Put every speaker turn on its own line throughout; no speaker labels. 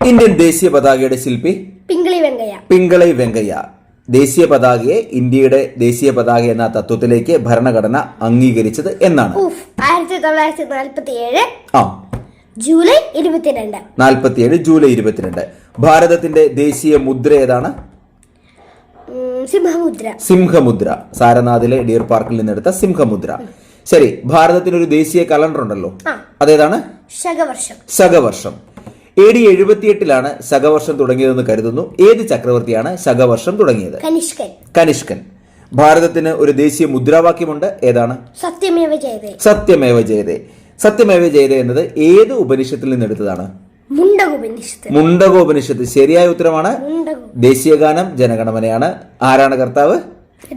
Indian ദേശീയ പതാകയുടെ ശില്പി
പിങ്കളി വെങ്കയ്യ.
പിങ്കളി വെങ്കയ്യ. ദേശീയ പതാകയെ ഇന്ത്യയുടെ ദേശീയ പതാക എന്ന തത്വത്തിലേക്ക് ഭരണഘടന അംഗീകരിച്ചത് എന്നാണ്.
ആയിരത്തി തൊള്ളായിരത്തി നാൽപ്പത്തി ഏഴ്
ആ.
ജൂലൈ ഇരുപത്തിരണ്ട്.
നാൽപ്പത്തിയേഴ് ജൂലൈ ഇരുപത്തിരണ്ട്. ഭാരതത്തിന്റെ ദേശീയ മുദ്ര ഏതാണ്?
സിംഹമുദ്ര.
സിംഹമുദ്ര. സാരനാഥിലെ ഡിയർ പാർക്കിൽ നിന്നെടുത്ത സിംഹമുദ്ര. ശരി ഭാരതത്തിന് ഒരു ദേശീയ കലണ്ടർ ഉണ്ടല്ലോ അതേതാണ്?
ശകവർഷം.
ശകവർഷം. എ ഡി എഴുപത്തിയെട്ടിലാണ് ശകവർഷം തുടങ്ങിയതെന്ന് കരുതുന്നു. ഏത് ചക്രവർത്തിയാണ് ശകവർഷം തുടങ്ങിയത്?
കനിഷ്കൻ.
കനിഷ്കൻ. ഭാരതത്തിന് ഒരു ദേശീയ മുദ്രാവാക്യമുണ്ട്. ഏതാണ്?
സത്യമേവ ജയതേ.
സത്യമേവ ജയതേ. സത്യമേവ ജയതേ എന്നത് ഏത് ഉപനിഷത്തിൽ നിന്ന്
എടുത്തതാണ്?
മുണ്ടകോപനിഷത്ത്. ശരിയായ ഉത്തരമാണ് ദേശീയഗാനം ജനഗണമനയാണ്. ആരാണ് കർത്താവ്?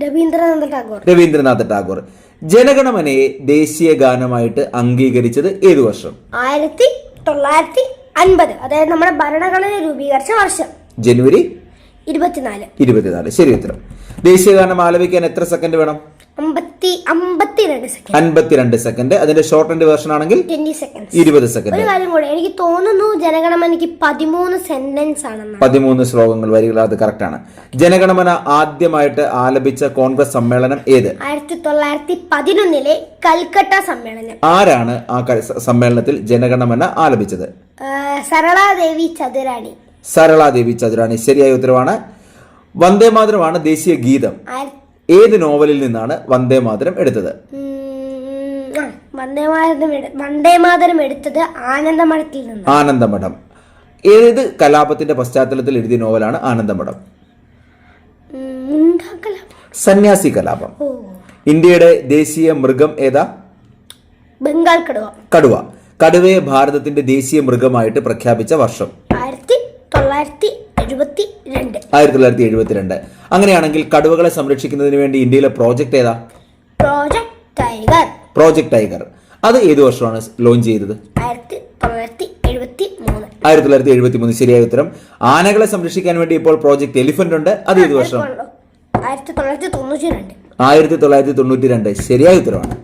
രവീന്ദ്രനാഥ ടാഗോർ.
രവീന്ദ്രനാഥ് ടാഗോർ. ജനഗണമനയെ ദേശീയ ഗാനമായിട്ട് അംഗീകരിച്ചത് ഏതു വർഷം?
ആയിരത്തി തൊള്ളായിരത്തി അൻപത്. അതായത് നമ്മുടെ ഭരണഘടന രൂപീകരിച്ച വർഷം.
ജനുവരി
ഇരുപത്തിനാല്.
ഇരുപത്തിനാല്. ശരി ഉത്തരം. ദേശീയ ഗാനം ആലപിക്കാൻ എത്ര സെക്കൻഡ് വേണം?
അമ്പത്തി അമ്പത്തിരണ്ട് സെക്കൻഡ്
അൻപത്തിരണ്ട് സെക്കൻഡ് അതിന്റെ ഷോർട്ട് ആൻഡ് വേർഷൻ ആണെങ്കിൽ
ട്വന്റി സെക്കൻഡ്
ഇരുപത്
ഒരു
സെക്കൻഡ്
കാര്യം കൂടെ എനിക്ക് തോന്നുന്നു ജനഗണമനയ്ക്ക് പതിമൂന്ന് സെന്റൻസ് ആണെന്ന്
പതിമൂന്ന് ശ്ലോകങ്ങൾ വരികൾ അത് കറക്റ്റ് ആണ്. ജനഗണമന ആദ്യമായിട്ട് ആലപിച്ച കോൺഗ്രസ് സമ്മേളനം ഏത്?
ആയിരത്തി തൊള്ളായിരത്തി പതിനൊന്നിലെ കൽക്കട്ട സമ്മേളനം.
ആരാണ് ആ ക- സമ്മേളനത്തിൽ ജനഗണമന ആലപിച്ചത്?
സരളാദേവി ചതുരാണി.
സരളാദേവി ചതുരാണി. ശരിയായ ഉത്തരവാണ്. വന്ദേ മാതരമാണ് ദേശീയ ഗീതം. ഏത് നോവലിൽ നിന്നാണ് വന്ദേ മാതരം എടുത്തത്?
വന്ദേ മാതരം എടുത്തത് ആനന്ദമഠത്തിൽ നിന്ന്
ആനന്ദമഠം. ഏത് കലാപത്തിന്റെ പശ്ചാത്തലത്തിൽ എഴുതിയ നോവലാണ് ആനന്ദമഠം? സന്യാസി കലാപം. ഇന്ത്യയുടെ ദേശീയ മൃഗം ഏതാ?
ബംഗാൾ കടുവ.
കടുവ. കടുവയെ ഭാരതത്തിന്റെ ദേശീയ മൃഗമായിട്ട് പ്രഖ്യാപിച്ച വർഷം.
ആയിരത്തി തൊള്ളായിരത്തി എഴുപത്തി രണ്ട്.
ആയിരത്തി തൊള്ളായിരത്തി എഴുപത്തിരണ്ട്. അങ്ങനെയാണെങ്കിൽ കടുവകളെ സംരക്ഷിക്കുന്നതിന് വേണ്ടി ഇന്ത്യയിലെ പ്രോജക്റ്റ് ഏതാ?
പ്രോജക്ട് ടൈഗർ
പ്രോജക്ട് ടൈഗർ അത് ഏത് വർഷമാണ് ലോഞ്ച് ചെയ്തത്?
ആയിരത്തി തൊള്ളായിരത്തി എഴുപത്തി മൂന്ന്.
ആയിരത്തി തൊള്ളായിരത്തി എഴുപത്തി മൂന്ന് ശരിയായ ഉത്തരം. ആനകളെ സംരക്ഷിക്കാൻ വേണ്ടി ഇപ്പോൾ പ്രോജക്ട് എലിഫന്റ് ഉണ്ട്. അത് ഏത് വർഷം?
ആയിരത്തി തൊള്ളായിരത്തി തൊണ്ണൂറ്റി രണ്ട്.
ആയിരത്തി തൊള്ളായിരത്തി തൊണ്ണൂറ്റി രണ്ട്. ശരിയായ ഉത്തരവാണ്